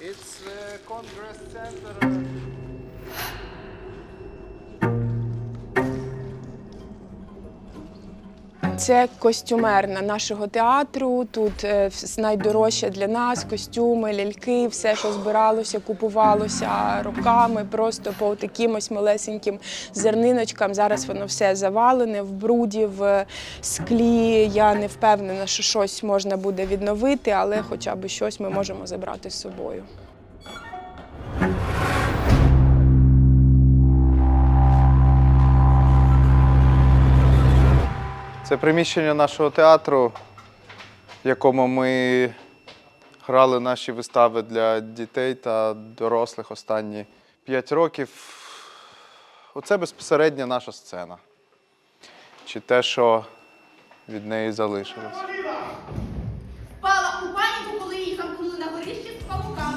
It's uh, Congress Center. Це костюмерна нашого театру. Тут е, найдорожче для нас костюми, ляльки, все, що збиралося, купувалося роками, просто по таким ось малесеньким зерниночкам. Зараз воно все завалене в бруді, в склі. Я не впевнена, що щось можна буде відновити, але хоча б щось ми можемо забрати з собою. Це приміщення нашого театру, в якому ми грали наші вистави для дітей та дорослих останні 5 років. Оце безпосередньо наша сцена. Чи те, що від неї залишилось. Впала у паніку, коли її замкнули на горищі з павуками.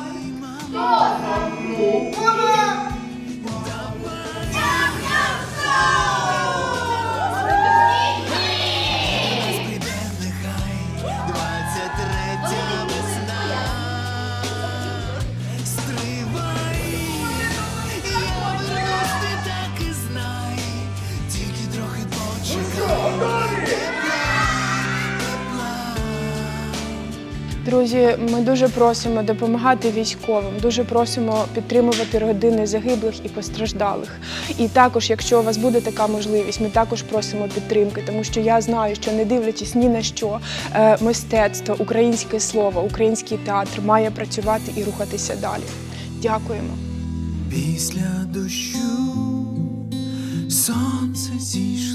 Друзі, ми дуже просимо допомагати військовим, дуже просимо підтримувати родини загиблих і постраждалих. І також, якщо у вас буде така можливість, ми також просимо підтримки, тому що я знаю, що не дивлячись ні на що, е, мистецтво, українське слово, український театр має працювати і рухатися далі. Дякуємо. Після дощу сонце зійшло.